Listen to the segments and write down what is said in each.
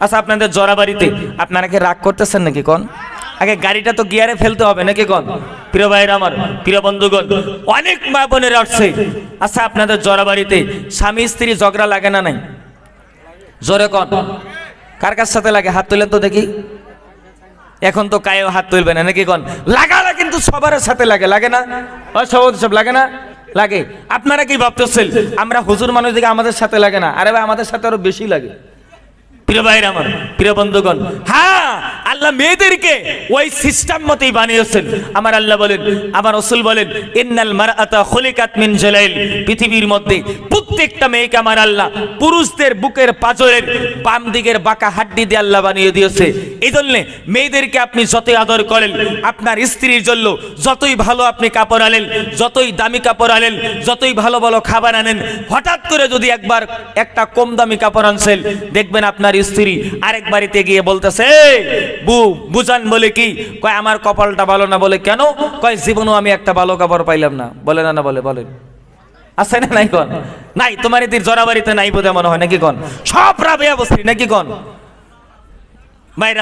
আচ্ছা আপনাদের জরাবাড়িতে আপনারা কি রাগ করতেছেন নাকি কোন? আগে গাড়িটা তো গিয়ারে ফেলতে হবে নাকি কোন? প্রিয় ভাইরা আমার, প্রিয় বন্ধুগণ, অনেক মা বোনের আসছে। আচ্ছা আপনাদের জরাবাড়িতে স্বামী স্ত্রী ঝগড়া লাগে না নাই? জোরে কন? কার কার সাথে লাগে? হাত তুলেন তো দেখি। এখন তো কায়েও হাত তুলবে না নাকি কোন? লাগালা কিন্তু সবার সাথে লাগে লাগে না? সব সব লাগে না? লাগে। আপনারা কি ভাবতেছেন? আমরা হুজুর মানুষ দিকে আমাদের সাথে লাগে না? আরে ভাই, আমাদের সাথে আরও বেশি লাগে। প্রিয় ভাইরা আমার, প্রিয় বন্ধুগণ হ্যাঁ আল্লাহ মেয়েদেরকে ওই সিস্টেম মতেই বানিয়েছেন। আমার আল্লাহ বলেন, আমার রসুল বলেন, ইন্নাল মারাতা খলিকাত মিন জালাইল। পৃথিবীর মধ্যে প্রত্যেকটা মেয়েকে আমার আল্লাহ পুরুষদের বুকের পাজরের বাম দিকের বাঁকা হাড্ডি দিয়ে আল্লাহ বানিয়ে দিয়েছে। এই জন্য মেয়েদেরকে আপনি যতই আদর করেন, আপনার স্ত্রীর জন্য যতই ভালো আপনি কাপড় আনেন, যতই দামি কাপড় আনেন, যতই ভালো ভালো খাবার আনেন, হঠাৎ করে যদি একবার একটা কম দামি কাপড় আনছেন, দেখবেন আপনার স্ত্রী আরেক বাড়িতে গিয়ে বলতেছে বু বুঝান বলে কি? কয়, আমার কপালটা ভালো না বলে কেন? কয়, জীবনও আমি একটা ভালো কাপড় পাইলাম না। বলে, না না, বলে, বলেন। আছে না নাই কন? নাই, তোমার এদের জরাবাড়িতে নাই বোধ মনে হয়, নাকি কন? সব রাবে অবস্থি নাকি কন?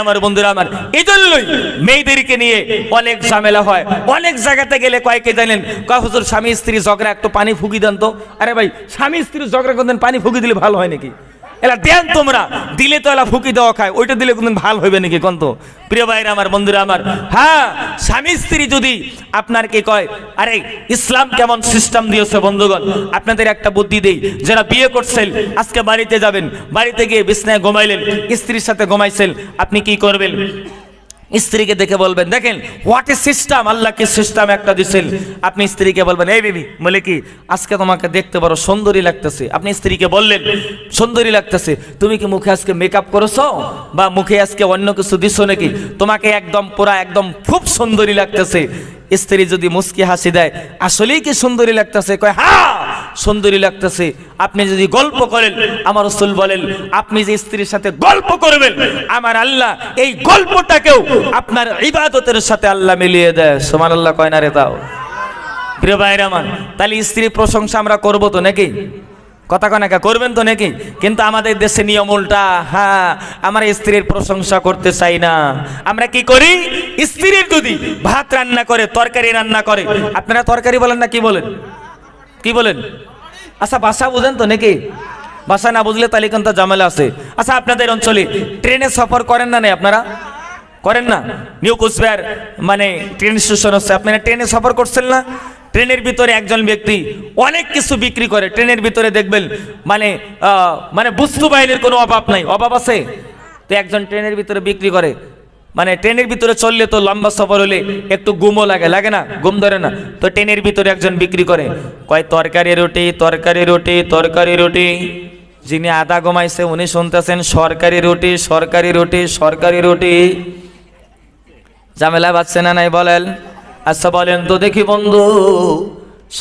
আমার, বন্ধুরা আমার এই জন্যই মেয়েদেরকে নিয়ে অনেক ঝামেলা হয়। অনেক জায়গাতে গেলে কয়েকে জানেন? কয় স্বামী স্ত্রী ঝগড়া, একটু পানি ফুকি দেন তো। আরে ভাই, স্বামী স্ত্রী ঝগড়া করতেন পানি ফুকি দিলে ভালো হয় নাকি? এলা দেন তোমরা, দিলে তো এলা ফুকি দেওয়া খায়, ওইটা দিলে কোনদিন ভালো হইবে নাকি কোন তো প্রিয় ভাইরা আমার, বন্ধুরা আমার হ্যাঁ স্বামী স্ত্রী যদি আপনার কে কয়, আরে ইসলাম কেমন সিস্টেম দিয়েছে বন্ধুগণ, আপনাদের একটা বুদ্ধি দেই, যারা বিয়ে করছেন, আজকে বাড়িতে যাবেন, বাড়িতে গিয়ে বিছনায় ঘুমাইলেন, স্ত্রীর সাথে ঘুমাইছেন, আপনি কি করবেন? স্ত্রীকে দেখে বলবেন, দেখেন হোয়াট এ সিস্টেম আল্লাহকে সিস্টেম একটা দিছেন আপনি স্ত্রীকে বলবেন, এই বেবি বলে কি আজকে তোমাকে দেখতে পারো সুন্দরী লাগতেছে। আপনি স্ত্রীকে বললেন, সুন্দরী লাগতেছে। তুমি কি মুখে আজকে মেকআপ করেছ? বা মুখে আজকে অন্য কিছু দিছো নাকি? তোমাকে একদম পুরা একদম খুব সুন্দরী লাগতেছে। স্ত্রী যদি মুস্কি হাসি দেয়, আসলেই কি সুন্দরী লাগতেছে? কয় হ্যাঁ! সুন্দরী লাগতেছে। আপনি যদি গল্প করেন, আমার রসুল বলেন, আপনি যে স্ত্রীর সাথে গল্প করবেন, আমার আল্লাহ এই গল্পটাকেও আপনার ইবাদতের সাথে আল্লাহ মিলিয়ে দেয়। সোমান আল্লাহ কয় না রে তাও? প্রিয় ভাইরা আমার, তাহলে স্ত্রীর প্রশংসা আমরা করব তো নাকি? কথা কনাকা করবেন তো নাকি? কিন্তু আমাদের দেশে নিয়ম উল্টা। হ্যাঁ আমার স্ত্রীর প্রশংসা করতে চাই না। আমরা কি করি? স্ত্রীর যদি ভাত রান্না করে, তরকারি রান্না করে, আপনারা তরকারি বলেন না কি বলেন? কি বলেন? আচ্ছা বাসা বুঝেন তো নাকি? বাসা না বুঝলে তাহলে কিন্তু ঝামেলা আছে। আচ্ছা আপনাদের অঞ্চলে ট্রেনে সফর করেন না নাই আপনারা? করেন না? নিউ কুচবিহার মানে ট্রেন স্টেশন হচ্ছে। আপনারা ট্রেনে সফর করছেন না? ট্রেনের ভিতরে একজন ব্যক্তি অনেক কিছু বিক্রি করে। ট্রেনের ভিতরে দেখবেন মানে মানে বস্তু বাহিনীর কোনো অভাব নাই। অভাব আছে? তো একজন ট্রেনের ভিতরে বিক্রি করে। মানে ট্রেনের ভিতরে চললে তো লম্বা সফর হলে একটু গুমও লাগে লাগে না? গুম ধরে না। তো ট্রেনের ভিতরে একজন বিক্রি করে, কয়, তরকারি রুটি তরকারি রুটি তরকারি রুটি। যিনি আদা গমাইছে উনি শুনতেছেন, সরকারি রুটি সরকারি রুটি সরকারি রুটি। ঝামেলা বাঁচছে না নাই বলেন? আচ্ছা বলেন তো দেখি বন্ধু,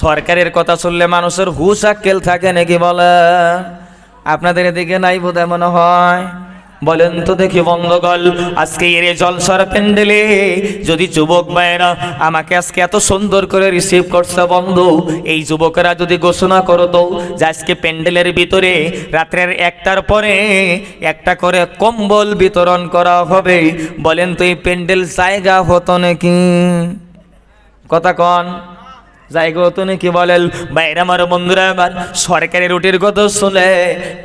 সরকারের কথা শুনলে মানুষের হুশ আক্কেল থাকে নাকি বলেন? আপনাদের এদিকে নাই বোধ মনে হয়? বলেন তো দেখি বন্ধগল আজকে এর জলসার প্যান্ডেলে যদি যুবক ভাইয়েরা আমাকে আজকে এত সুন্দর করে রিসিভ করছে বন্ধু, এই যুবকেরা যদি ঘোষণা করো তো যে আজকে প্যান্ডেলের ভিতরে রাত্রের একটার পরে একটা করে কম্বল বিতরণ করা হবে। বলেন তো এই প্যান্ডেল জায়গা হতো নাকি? কথা কন। জায়গা তো নাকি বলেন? বাইরে আমার বন্ধুরা, এবার সরকারি রুটির কথা শুনে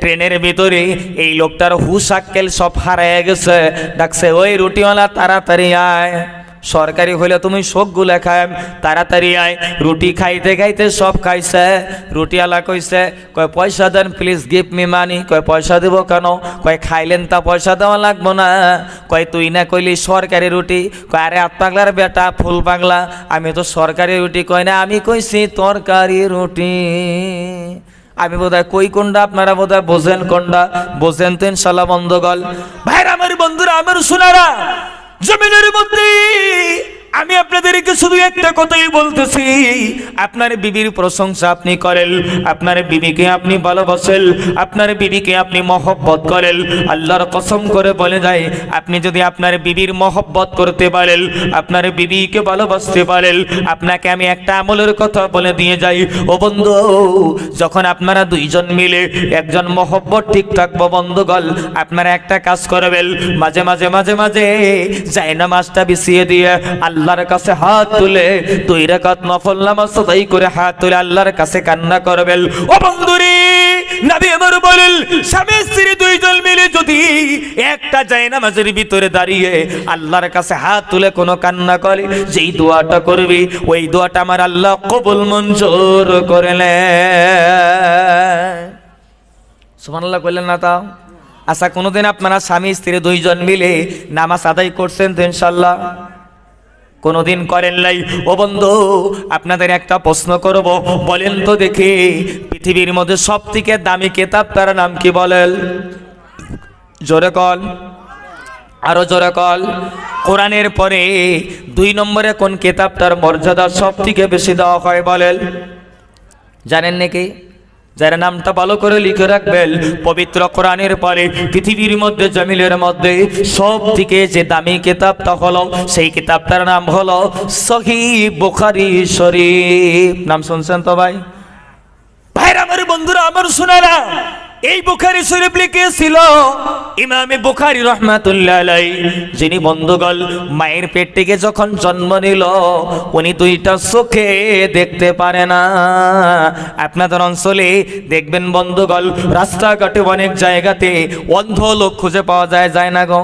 ট্রেনের ভিতরে এই লোকটার হুশ আক্কেল সব হারায় গেছে। ডাকছে, ওই রুটিওয়ালা, তাড়াতাড়ি আয়। সরকারি হলে তুমি শোকগুলো খায়, তাড়াতাড়ি আয়। রুটি খাইতে খাইতে সব খাইছে রুটিওয়ালা কইছে, কয়, পয়সা দেন প্লিজ গিভ মি মানি কয়, পয়সা দেবো কেন? কয়, খাইলেন তা পয়সা দেওয়া লাগবো না। কয়, তুই না কইলি সরকারি রুটি? কয়, আরে আত পাগলার বেটা, ফুল পাগলা। আমি তো সরকারি রুটি কয় না, আমি কইছি তরকারি রুটি। আমি বোধ হয় কই কোনটা, আপনারা বোধহয় বোঝেন কোনটা? বোঝেন তো ইনশাল্লাহ বন্ধগল ভাইরা, আমার বন্ধুরা, আমার শোনারা জমিনের মধ্যে আমি আপনাদেরকে শুধু একটা কথাই বলতেছি। আপনার বিবির প্রশংসা আপনি করেন, আপনার বিবিকে আপনি ভালোবাসেন, আপনার বিবিকে আপনি মহব্বত করেন। আল্লাহর কসম করে বলে যায়, আপনি যদি আপনার বিবির মহব্বত করতে পারেন, আপনার বিবিকে ভালোবাসতে পারেন, আপনাকে আমি একটা আমলের কথা বলে দিয়ে যাই। ও বন্ধু, যখন আপনারা দুইজন মিলে একজন মহব্বত ঠিক থাকব বন্ধুগল আপনারা একটা কাজ করবেন, মাঝে মাঝে মাঝে মাঝে যাই নামাজটা বিছিয়ে দিয়ে আল্লাহর কাছে হাত তুলে দুই রাকাত নফল নামাজ সদাই করে হাত তুলে আল্লাহর কাছে কান্না করবেন। ও বন্ধুরে, নবী আমার বলেন, স্বামী স্ত্রী দুইজন মিলে যদি একটা যায় নামাজের ভিতরে দাঁড়িয়ে আল্লাহর কাছে হাত তুলে কোনো কান্না করে, যেই দোয়াটা করবি, ওই দোয়াটা আমার আল্লাহ কবুল মঞ্জুর করে নেয় সুবহানাল্লাহ কইলেন না তাও? আচ্ছা কোনোদিন আপনারা স্বামী স্ত্রী দুইজন মিলে নামাজ আদায় করছেন তো ইনশাল্লাহ? কোনোদিন করেন নাই। ও বন্ধু, আপনাদের একটা প্রশ্ন করব। বলেন তো দেখি, পৃথিবীর মধ্যে সব থেকে দামি কেতাব তার নাম কি বলেন? জোরে কল। আরও জোরে কল। কোরআনের পরে দুই নম্বরে কোন কেতাবটার মর্যাদা সব থেকে বেশি দেওয়া হয় বলেন? জানেন নাকি? যারা নামটা ভালো করে লিখে রাখবেন, পবিত্র কোরআনের পরে পৃথিবীর মধ্যে জমিলের মধ্যে সব থেকে যে দামি কিতাবটা হলো, সেই কিতাবটার নাম হলো সহি বোখারি শরীফ। নাম শুনছেন তো ভাই? ভাইরা, আমার বন্ধুরা, আমার শোনারা এই বুখারি শরীফ লিখেছিল ইমামে বুখারি রহমাতুল্লাহ আলাই যিনি বন্ধুগল মায়ের পেট থেকে যখন জন্ম নিল, উনি দুইটা চোখে দেখতে পারে না। আপনাদের অঞ্চলে, দেখবেন বন্ধুগল রাস্তাঘাটে অনেক জায়গাতে অন্ধ লোক খুঁজে পাওয়া যায় যায় না গো?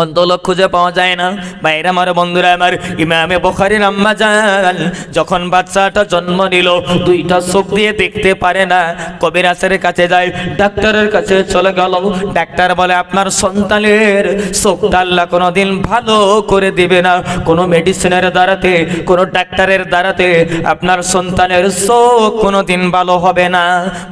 অন্ধ লোক খুঁজে পাওয়া যায় না। বাইরে আমার, বন্ধুরা আমার, ইমামে বখারির আম্মা যান যখন বাচ্চাটা জন্ম নিল, দুইটা চোখ দিয়ে দেখতে পারে না। কবিরাজের কাছে যায়, ডাক্তারের কাছে চলে গেল। ডাক্তার বলে, আপনার সন্তানের চোখটা আল্লাহ কোনোদিন ভালো করে দিবে না। কোনো মেডিসিনের দ্বারাতে, কোনো ডাক্তারের দ্বারাতে আপনার সন্তানের চোখ কোনো দিন ভালো হবে না।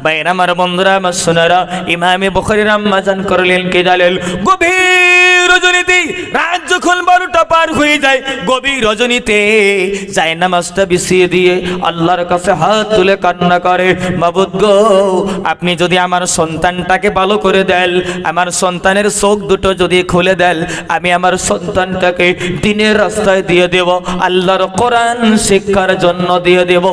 বাইরে আমার, বন্ধুরা আমার সোনারা ইমামে বখারির আম্মা যান করলেন কে জানেন? গভীর রজনীতে, রাত যখন বারোটা পার হয়ে যায়, গভীর রজনীতে যায় নামাজটা বিছিয়ে দিয়ে আল্লাহর কাছে হাত তুলে কান্না করে মাবুদ গো, আপনি যদি আমার সন্তানটাকে ভালো করে দেন, আমার সন্তানের চোখ দুটো যদি খুলে দেন, আমি আমার সন্তানটাকে দিনের রাস্তায় দিয়ে দেব, আল্লাহর কোরআন শিক্ষার জন্য দিয়ে দেব।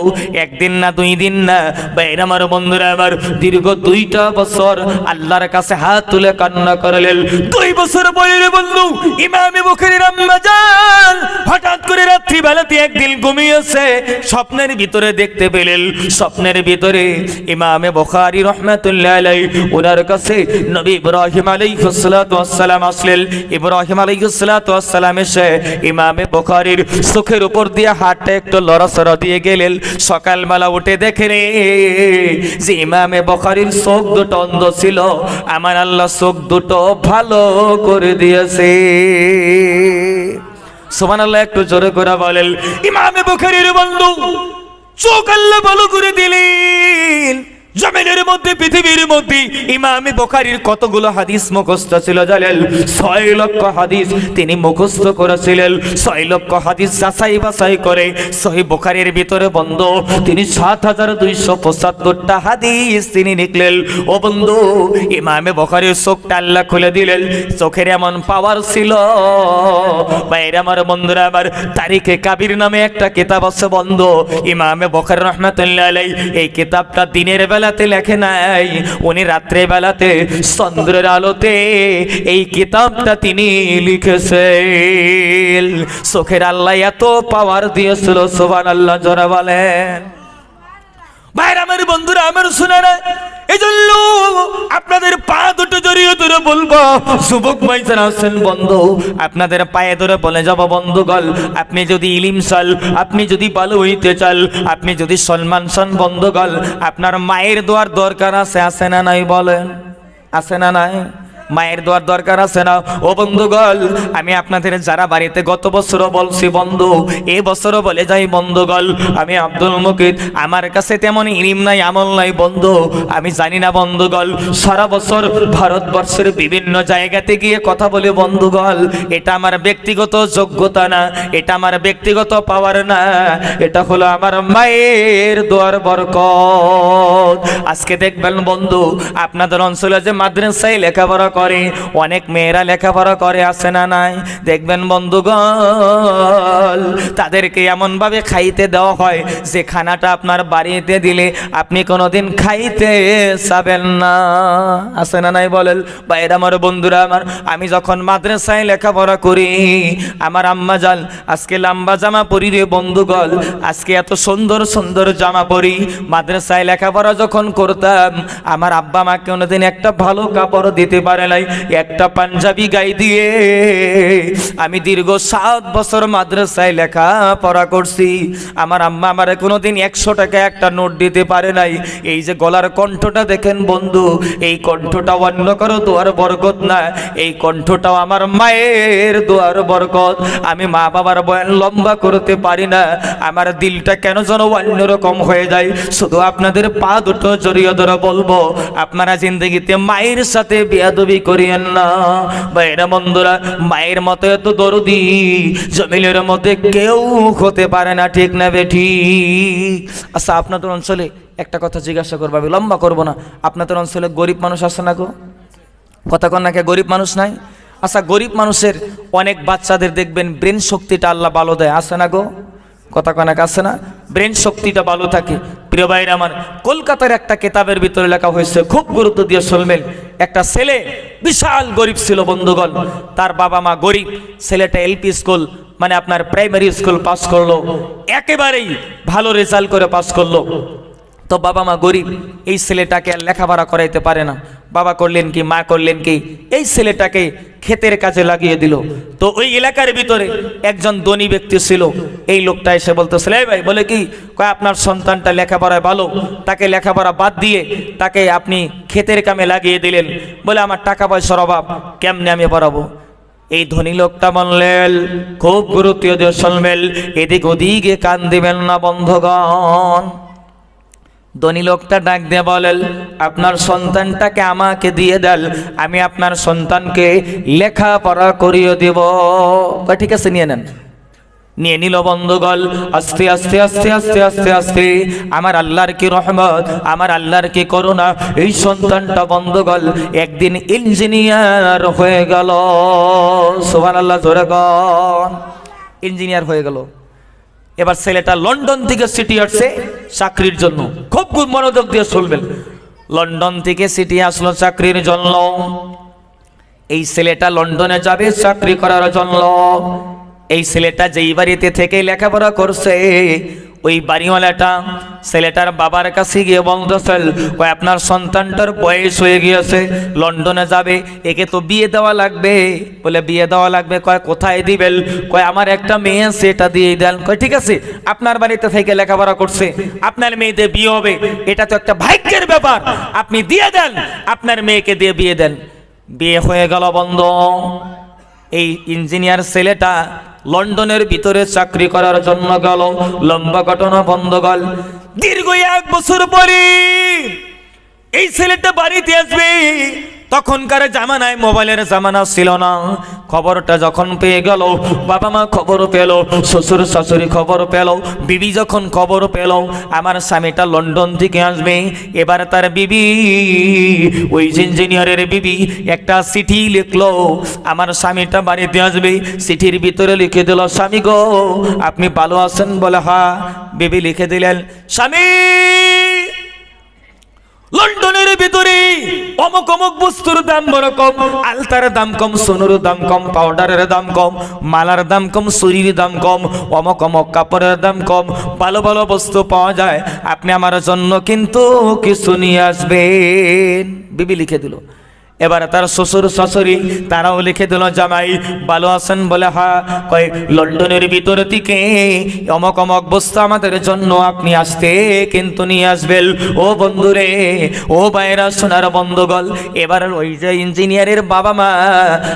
একদিন না, দুই দিন না বাইরে আমার, বন্ধুরা আমার, দীর্ঘ দুইটা বছর আল্লাহর কাছে হাত তুলে কান্না করলেন। দুই বছর বয়সে বন্ধু, ইমামে বুখারীর আম্মা হঠাৎ করে রাত্রি বেলাতে একদিন ঘুমিয়েছে। স্বপ্নের ভিতরে দেখতে পেলেন, স্বপ্নের ভিতরে ইমামে বুখারী রহমাতুল্লাহ আলাই ওনার কাছে নবী ইব্রাহিম আলাইহিস সালাতু ওয়াসসালাম আসলেন। ইব্রাহিম আলাইহিস সালাতু ওয়াসসালাম এসে ইমামে বুখারীর চোখের উপর দিয়ে হাতটা একটু লড়াচড়া দিয়ে গেলেন। সকালবেলা উঠে দেখে রে যে ইমামে বুখারীর চোখ দুটো অন্ধ ছিল, আমার আল্লাহ চোখ দুটো ভালো করে দিয়েছে। সোমান আল্লাহ একটু জোরে করে বলেন, ইমামে বুখারির বন্ধু, চোখ আল্লাহ ভালো করে দিলেন। জমিনের মধ্যে, পৃথিবীর মধ্যে ইমামে বোখারির কতগুলো হাদিস মুখস্থ ছিল জানেন? ছয় লক্ষ হাদিস তিনি মুখস্থ করেছিলেন। ছয় লক্ষ হাদিস যাচাই বাছাই করে সহি বোখারির ভিতরে বন্ধ। তিনি সাত হাজার দুইশো পঁচাত্তরটা হাদিস তিনি লিখলেন। ও বন্ধু, ইমামে বোখারির চোখটা আল্লাহ খুলে দিলেন। চোখের এমন পাওয়ার ছিল। বাইরে আমার, বন্ধুরা আমার, তারিখে কাবির নামে একটা কিতাব আছে বন্ধ। ইমামে বখার রহমাতুল্লাহ আলাই এই কিতাবটা দিনের বেলাতে লেখে নাই, উনি রাত্রে বেলাতে চন্দ্রের আলোতে এই কিতাবটা তিনি লিখেছে চোখের আল্লাহ এত পাওয়ার দিয়েছিল সোভান আল্লাহ জরা বলেন। ভাইরা আমার বন্ধুরা, আমার শুনে না এই জন্য আপনাদের পা দুটো জড়িয়ে ধরে বলব, যুবক ভাই যারা বন্ধু, আপনাদের পায়ে ধরে বলে যাব বন্ধুগল আপনি যদি ইলিম চাল আপনি যদি ভালো হইতে চাল, আপনি যদি সম্মান সন বন্ধুগল আপনার মায়ের দোয়ার দরকার আছে আছে না নাই বলেন? আছে না নাই? মায়ের দোয়ার দরকার আছে না? ও বন্ধুগল আমি আপনাদের যারা বাড়িতে গত বছরও বলছি, বন্ধু এই বছরও বলে যাই বন্ধুগল আমি আব্দুল মুকিদ আমার কাছে তেমন ইলিম নাই, আমল নাই, বন্ধু, আমি জানি না বন্ধুগল সারা বছর ভারতবর্ষের বিভিন্ন জায়গাতে গিয়ে কথা বলে বন্ধুগল এটা আমার ব্যক্তিগত যোগ্যতা না, এটা আমার ব্যক্তিগত পাওয়ার না, এটা হলো আমার মায়ের দোয়ার বরকত। আজকে দেখবেন বন্ধু, আপনাদের অঞ্চলে যে মাদ্রাসায় লেখাপড়া করে। অনেক মেয়েরা লেখাপড়া করে আসে না নাই? দেখবেন বন্ধুগণ, তাদেরকে এমনভাবে খাইতে দেওয়া হয় যে খানাটা আপনার বাড়িতে দিলে আপনি কোনোদিন খাইতে চাবেন না। আসে না নাই বলেন? বাইরে আমার, বন্ধুরা আমার, আমি যখন মাদ্রাসায় লেখাপড়া করি, আমার আম্মা জান, আজকে লম্বা জামা পরি রে বন্ধুগল আজকে এত সুন্দর সুন্দর জামা পরি। মাদ্রাসায় লেখাপড়া যখন করতাম, আমার আব্বা মাকে কোনোদিন একটা ভালো কাপড় দিতে পারে নাই একটা পাঞ্জাবি গাই দিয়ে আমি দীর্ঘ সাত বছর মাদ্রাসায় লেখাপড়া করছি। আমার আম্মা আমার কোনোদিন একশো টাকা একটা নোট দিতে পারে নাই। এই যে গলার কণ্ঠটা দেখেন বন্ধু, এই কণ্ঠটা অন্য কারও দোয়ার বরকত না, এই কণ্ঠটাও আমার মায়ের দোয়ার বরকত। আমি মা বাবার বয়ান লম্বা করতে পারি না, আমার দিলটা কেন যেন অন্যরকম হয়ে যায়। শুধু আপনাদের পা দুটো জড়িয়ে ধরে বলব, আপনারা জিন্দগিতে মায়ের সাথে বিয়াদবি করিয়েন না। বাইরা বন্ধুরা, মায়ের মতো এত দরদি, জমিলের মধ্যে কেউ হতে পারে না, ঠিক না বেঠি আচ্ছা আপনাদের অঞ্চলে একটা কথা জিজ্ঞাসা করব, আমি লম্বা করব না। আপনাদের অঞ্চলে গরিব মানুষ আছে না গো? কথা কন নাকি গরিব মানুষ নাই? আচ্ছা গরিব মানুষের অনেক বাচ্চাদের দেখবেন ব্রেন শক্তিটা আল্লাহ ভালো দেয়, আছে না গো? কথা কনাক আছে না? ব্রেন শক্তিটা ভালো থাকে। প্রিয় ভাইর আমার, কলকাতার একটা কেতাবের ভিতরে লেখা হয়েছে, খুব গুরুত্ব দিয়ে শুনবেন। একটা ছেলে বিশাল গরিব ছিল, বন্ধুগণ। তার বাবা মা গরিব। ছেলেটা এলপি স্কুল মানে আপনার প্রাইমারি স্কুল পাস করল। একেবারেই ভালো রেজাল্ট করে পাস করল। তো বাবা মা গরিব, এই ছেলেটাকে আর লেখাপড়া করাইতে পারে না। বাবা করলেন কি, মা করলেন কি, এই ছেলেটাকে ক্ষেতের কাজে লাগিয়ে দিল। তো ওই এলাকার ভিতরে একজন ধনী ব্যক্তি ছিল। এই লোকটা এসে বলতেছিল, এই ভাই, বলে কি, কয়, আপনার সন্তানটা লেখাপড়ায় ভালো, তাকে লেখাপড়া বাদ দিয়ে তাকে আপনি ক্ষেতের কামে লাগিয়ে দিলেন। বলে, আমার টাকা পয়সার অভাব, কেমনে আমি পড়াবো? এই ধনী লোকটা বললেন, খুব গুরুত্ব দিয়ে শুনবেন এদিক ওদিকে কান দিবেন না বন্ধগণ। ধনী লোকটা ডাক দিয়ে বলেন আপনার সন্তানটাকে আমাকে দিয়ে দেন, আমি আপনার সন্তানকে লেখাপড়া করিয়ে দেব। ঠিক আছে, নিয়ে নেন। নিয়ে নিল বন্ধুগল আস্তে আস্তে আস্তে আস্তে আস্তে আস্তে, আমার আল্লাহর কি রহমত, আমার আল্লাহর কি করুণা, এই সন্তানটা বন্ধুগল একদিন ইঞ্জিনিয়ার হয়ে গেল। সোহান আল্লাহ ধরে ইঞ্জিনিয়ার হয়ে গেল। এবার ছেলেটা লন্ডন থেকে সিটি আসছে চাকরির জন্য। খুব মনোযোগ দিয়ে শুনবেন। লন্ডন থেকে সিটি আসলো চাকরির জন্য। এই ছেলেটা লন্ডনে যাবে চাকরি করার জন্য। এই ছেলেটা যেই বাড়িতে থেকে লেখাপড়া করছে ওই বাড়িওয়ালাটা ছেলেটার বাবার কাছে গিয়ে বলতেছেন কয় আপনার সন্তানটার বয়স হয়ে গিয়েছে, লন্ডনে যাবে, একে তো বিয়ে দেওয়া লাগবে। বলে, বিয়ে দেওয়া লাগবে? কয়, কোথায় দিবেন? কয়, আমার একটা মেয়ে আছে, এটা দিয়ে দেন। কয়, ঠিক আছে, আপনার বাড়িতে থেকে লেখাপড়া করছে, আপনার মেয়েদের বিয়ে হবে, এটা তো একটা ভাগ্যের ব্যাপার, আপনি দিয়ে দেন, আপনার মেয়েকে দিয়ে বিয়ে দেন। বিয়ে হয়ে গেল বন্ধ। এই ইঞ্জিনিয়ার ছেলেটা লন্ডনের ভিতরে চাকরি করার জন্য গেল। লম্বা ঘটনা বন্ধ গল। দীর্ঘ এক বছর পরে এই ছেলেটা বাড়িতে আসবে। তখনকার জামানায় মোবাইলের জামানা ছিল না। খবরটা যখন পেয়ে গেল, বাবা মা খবর পেল, শ্বশুর শাশুড়ি খবর পেল, বিবি যখন খবর পেল, আমার স্বামীটা লন্ডন থেকে আসবে। এবার তার বিবি, ওই ইঞ্জিনিয়ারের বিবি, একটা চিঠি লিখলো, আমার স্বামীটা বাড়িতে আসবে। চিঠির ভিতরে লিখে দিল, স্বামী গো, আপনি ভালো আছেন? বলে হা বিবি লিখে দিলেন, স্বামী লন্ডনের ভিতরে অমুক অমুক বস্তুর দাম বড় কম, আলতার দাম কম, সোনুর দাম কম পাউডারের দাম কম, মালার দাম কম সুরির দাম কম, অমুক অমুক কাপড়ের দাম কম, ভালো ভালো বস্তু পাওয়া যায়। আপনি আমার জন্য কিন্তু কিছু নিয়ে আসবেন। বিবি লিখে দিল। এবার তার শ্বশুর, শাশুড়ি তারাও লিখে দিল, জামাই, ভালো আছেন বলে হা। কয় লন্ডনের ভিতর থেকে অমক অমক বস্তু আমাদের জন্য আপনি আসতে কিন্তু নিয়ে আসবেন। ও বন্ধুরে, ও বাইরা সোনার বন্ধুগল এবার ওই যে ইঞ্জিনিয়ারের বাবা মা,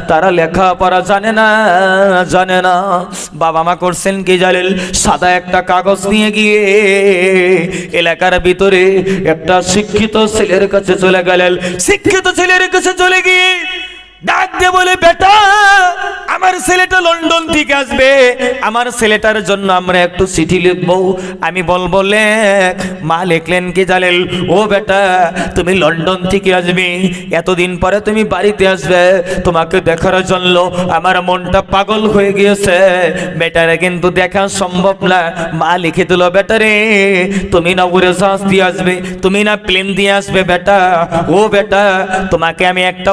তারা লেখাপড়া জানে না জানে না। বাবা মা করছেন কি জানেন? সাদা একটা কাগজ নিয়ে গিয়ে এলাকার ভিতরে একটা শিক্ষিত ছেলের কাছে চলে গেলেন। শিক্ষিত ছেলের কাছে চলে গিয়ে ডাক দিয়ে বলে, বেটা, আমার ছেলেটা লন্ডন থেকে আসবে। আমার ছেলেটার জন্য আমরা একটু চিঠি লিখব। আমি বলব, লেখ, মা লিখলেন কি জানেল? ও বেটা, তুমি লন্ডন থেকে আসবে। এতদিন পরে তুমি বাড়িতে আসবে। তোমাকে দেখার জন্য আমার মনটা পাগল হয়ে গিয়েছে। বেটারে কিন্তু দেখা সম্ভব না। মা লিখে দিল, বেটারে, তুমি না উড়ে জাহাজ দিয়ে আসবে। তুমি না প্লেন দিয়ে আসবে, বেটা। ও বেটা, তোমাকে আমি একটা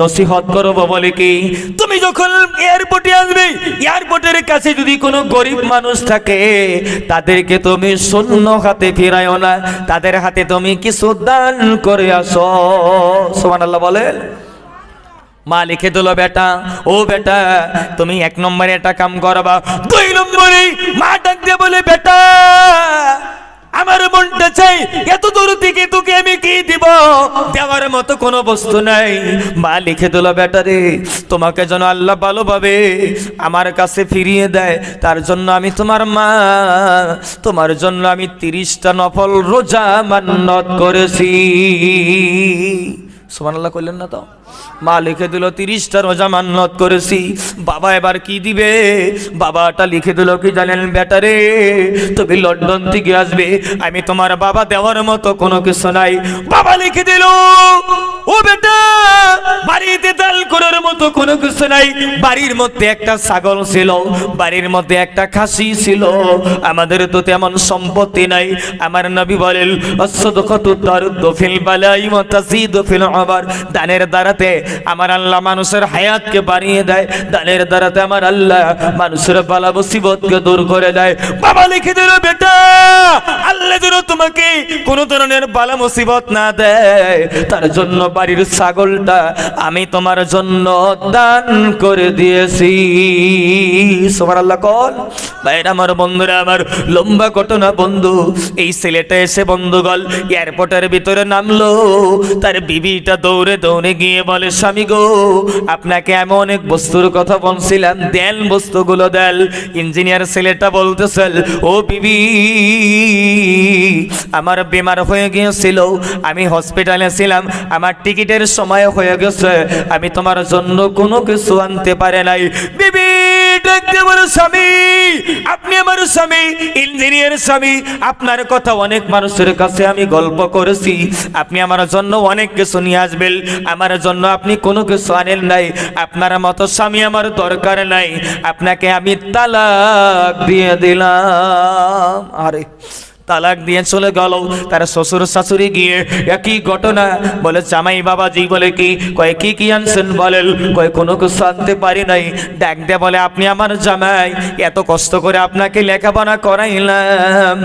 নসিহত করব বলে কি? তুমি যখন এয়ারপোর্টে আসবে এয়ারপোর্টের কাছে যদি কোনো গরিব মানুষ থাকে, তাদেরকে তুমি শূন্য হাতে ফিরায়ও না, তাদের হাতে তুমি কিছু দান করে আসো। সোমান আল্লাহ বলেন। মা লিখে দিল বেটা, ও বেটা, তুমি এক নম্বরে একটা কাম করবা। দুই নম্বরে মা ডাক দিয়ে বলে, বেটা আমার মনটা চাই, এত দূর থেকে তোকে আমি কি দিব? দেওয়ার মতো কোনো বস্তু নাই। মা লিখে দিল বেটা রে, তোমাকে যেন আল্লাহ ভালোভাবে আমার কাছে ফিরিয়ে দেয়, তার জন্য আমি তোমার মা। তোমার জন্য আমি তিরিশটা নফল রোজা মান্নত করেছি। সুমান আল্লাহ করলেন না তো? মা লিখে দিল তিরিশটা রোজা মান্নত করেছি। বাবা এবার কি দিবে? বাবাটা লিখে দিল কি জানেন বেটারে তুমি লন্ডন থেকে আসবে, আমি তোমার বাবা দেওয়ার মতো কোনো কিছু নাই। বাবা লিখে দিল, ও বেটা, বাড়িতে তাল করার মতো কোনো কিছু নাই। বাড়ির মধ্যে একটা ছাগল ছিল, বাড়ির মধ্যে একটা খাসি ছিল। আমাদের তো তেমন সম্পত্তি নাই। আমার নবী বলেন, অসদকতু তারুদ্দু ফিল বালাই ওয়া তাজিদু ফিল আবার। দানের দ্বারাতে আমার আল্লাহ মানুষের হায়াতকে বাড়িয়ে দেয়, দানের দ্বারাতে আমার আল্লাহ মানুষের বালা মুসিবতকে দূর করে দেয়। বাবা, লিখে দিল, বেটা, আল্লাহ যেন তোমাকে কোন ধরনের বালা মুসিবত না দেয়, তার জন্য বাড়ির ছাগলটা আমি তোমার জন্য দান করে দিয়েছি। সোমার আল্লাহ কল বাইরে আমার বন্ধুরা, আমার লম্বা ঘটনা, বন্ধু, এই ছেলেটা এসে বন্ধুগল এয়ারপোর্টের ভিতরে নামলো, তার বিবিটা দৌড়ে দৌড়ে গিয়ে বলে, স্বামী গো, আপনাকে এমন অনেক বস্তুর কথা বলছিলাম। দেন বস্তুগুলো দেন। ইঞ্জিনিয়ার ছেলেটা বলতেছেন ও বিবি, আমার বেমার হয়ে গিয়েছিল। আমি হসপিটালে ছিলাম। আমার টিকিটের সময় হয়ে গেছে। আমি তোমার জন্য কোনো কিছু আনতে পারে নাই। বিবি আপনার কথা অনেক মানুষের কাছে আমি গল্প করেছি। আপনি আমার জন্য অনেক কিছু নিয়ে আসবেন। আমার জন্য আপনি কোনো কিছু আনেন নাই। আপনার মতো স্বামী আমার দরকার নাই। আপনাকে আমি তালাক দিয়ে দিলাম। আরে তালাক দিয়ে চলে গেল। তার শ্বশুর শাশুড়ি গিয়ে একই ঘটনা বলে, জামাই বাবাজি বলে কি? কয়, কি কি আনছেন? বলেন কয়, কোনো কিছু আনতে পারি নাই। ডাক দে বলে, আপনি আমার জামাই, এত কষ্ট করে আপনাকে লেখাপড়া করাইলাম।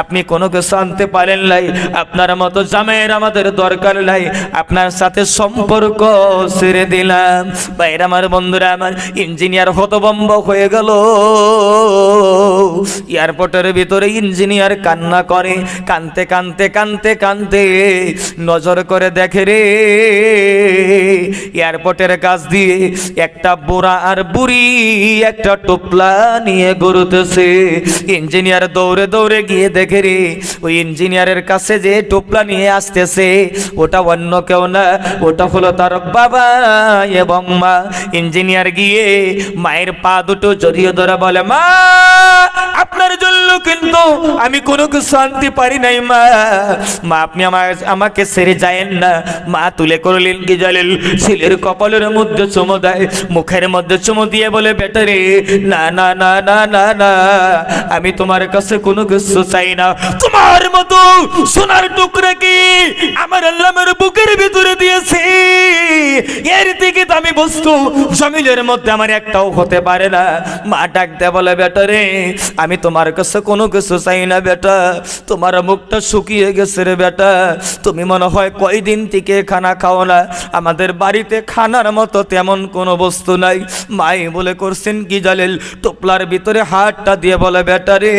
আপনি কোনো কিছু আনতে পারেন নাই। আপনার মতো জামাইয়ের আমাদের দরকার নাই। আপনার সাথে সম্পর্ক ছেড়ে দিলাম। বাইরে আমার বন্ধুরা, আমার ইঞ্জিনিয়ার হতবম্ব হয়ে গেল। এয়ারপোর্টের ভিতরে ইঞ্জিনিয়ার কান্না করে, কানতে কানতে কানতে কানতে নজর করে দেখে রে। এয়ারপোর্টের কাছ দিয়ে একটা বুড়া আর বুড়ি একটা টোপলা নিয়ে গড়ুতেছে ইঞ্জিনিয়ার দৌড়ে দৌড়ে গিয়ে দেখে রে, ওই ইঞ্জিনিয়ারের কাছে যে টোপলা নিয়ে আসতেছে, ওটা অন্য কেউ না, ওটা হলো তার বাবা এবং মা। ইঞ্জিনিয়ার গিয়ে মায়ের পা দুটো জড়িয়ে ধরে বলে, মা, আপনার জন্য কিন্তু আমি কোনো কিছু আনতে পারি নাই, মা। মা, আপনি আমার, আমাকে ছেড়ে যায়েন না। মা, তুলে করলেন কি জানেন ছেলের কপালের মধ্যে চুমো দেয়, মুখের মধ্যে চুমো দিয়ে বলে বেটারে না না না না না না। আমি তোমার কাছে কোনো কিছু চাই না। তোমার মতো সোনার টুকরা কি আমার আল্লাহ আমার বুকের ভিতরে দিয়েছে? এর থেকে দামি বস্তু জমিনের মধ্যে আমার একটাও হতে পারে না। মা ডাক দে বলে বেটারে আমি তোমার কাছে কোনো কিছু চাই না, বেটা। তোমার মুখটা শুকিয়ে গেছে রে বেটা। তুমি মনে হয় কয়দিন থেকে খানা খাও না। আমাদের বাড়িতে খানার মতো তেমন কোনো বস্তু নাই। মাই বলে করছেন কি জালেল? টোপলার ভিতরে হাতটা দিয়ে বলে, বেটা রে,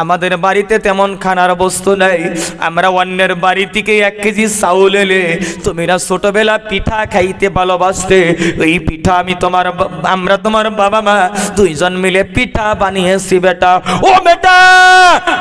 আমাদের বাড়িতে তেমন খানার বস্তু নাই। আমরা অন্যের বাড়ি থেকে এক কেজি চাউল এলে তুমি না ছোটবেলা পিঠা খাইতে ভালোবাসতে। এই পিঠা আমি তোমার আমরা তোমার বাবা মা দুইজন মিলে পিঠা বানিয়েছি, বেটা। ও বেটা better.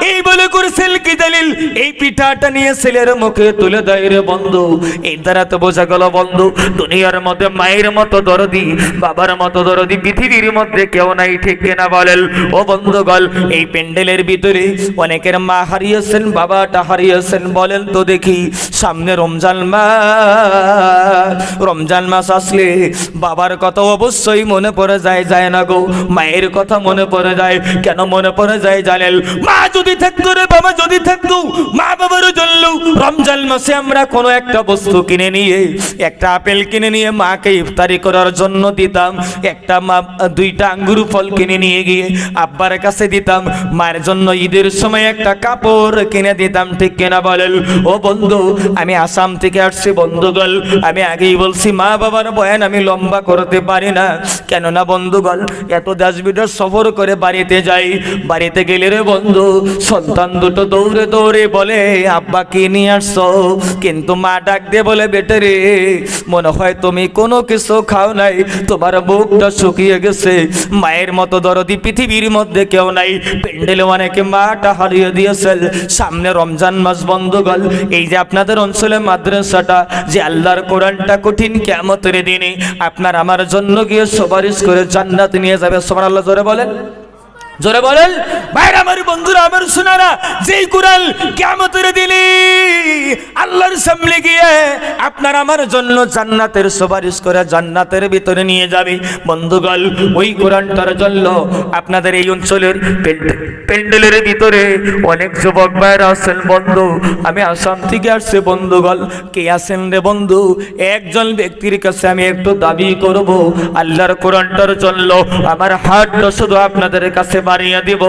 এই বলে করেছিল কি দলিল এই পিঠাটা নিয়ে ছেলের মুখে তুলে দেয় রে বন্ধু। এই দ্বারা তো বোঝা গেল বন্ধু, দুনিয়ার মধ্যে মায়ের মতো দরদি, বাবার মতো দরদি, পৃথিবীর মধ্যে কেউ নাই, ঠিক কিনা বলেন? ও বন্ধুগল এই প্যান্ডেলের ভিতরে অনেকের মা হারিয়েছেন, বাবাটা হারিয়েছেন, বলেন তো দেখি, সামনে রমজান মাস। রমজান মাস আসলে বাবার কথা অবশ্যই মনে পড়ে যায় যায় না গো? মায়ের কথা মনে পড়ে যায়, কেন মনে পড়ে যায় জানেন? মা যদি থাকতো রে বাবা, যদি থাকতো, মা বাবার জন্য রমজান মাসে আমরা কোনো একটা বস্তু কিনে নিয়ে, একটা আপেল কিনে নিয়ে মাকে ইফতারি করার জন্য দিতাম, একটা মা, দুইটা আঙ্গুর ফল কিনে নিয়ে গিয়ে আব্বার কাছে দিতাম, মায়ের জন্য ঈদের সময় একটা কাপড় কিনে দিতাম, ঠিক কিনা বলেন? ও বন্ধু, আমি আসাম থেকে আসছি বন্ধুগল আমি আগেই বলছি, মা বাবার বয়ান আমি লম্বা করতে পারি না। কেননা বন্ধুগল এত বিদেশ সফর করে বাড়িতে যাই, বাড়িতে গেলে রে বন্ধু সন্তান দুটো দৌড়ে দৌড়ে বলে আব্বা কি নিয়ে আসছো? কিন্তু মা ডাক দিয়ে বলে, বেটে রে, মনে হয় তুমি কোনো কিছু খাও নাই। তোমার মুখটা শুকিয়ে গেছে। মায়ের মতো দরদি পৃথিবীর মধ্যে কেউ নাই। প্যান্ডেলে অনেকে মাটা হারিয়ে দিয়েছেন সামনে রমজান মাস বন্ধ গল। এই যে আপনাদের অঞ্চলে মাদ্রাসাটা, যে আল্লাহর কোরআনটা কঠিন কেমতের দিনে, আপনার আমার জন্য গিয়ে সুপারিশ করে জান্নাত নিয়ে যাবে। সবার আল্লাহ জোরে বলেন। জোরে বলেন বাইরে আমার বন্ধুরা, আমার শোনারা যেই কোরআন কেমতের দিনে আল্লাহর সামনে গিয়ে আপনার আমার জন্য জান্নাতের সুপারিশ করে জান্নাতের ভিতরে নিয়ে যাবে। বন্ধুগল ওই কোরআনটার জন্য আপনাদের এই অঞ্চলের প্যান্ডেলের ভিতরে অনেক যুবক ভাইরা আছেন বন্ধু। আমি আসাম থেকে আসছে বন্ধুগল কে আছেন রে বন্ধু? একজন ব্যক্তির কাছে আমি একটু দাবি করব, আল্লাহর কোরআনটার জন্য। আমার হাতটা শুধু আপনাদের কাছে বাড়িয়ে দিব।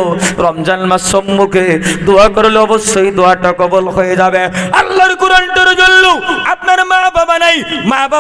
রমজান মাস সম্মুখে দোয়া করলে অবশ্যই দোয়াটা কবল হয়ে যাবে। আল্লাহর কোরআনটার জন্য আপনার মা বাবা নাই মা বাবা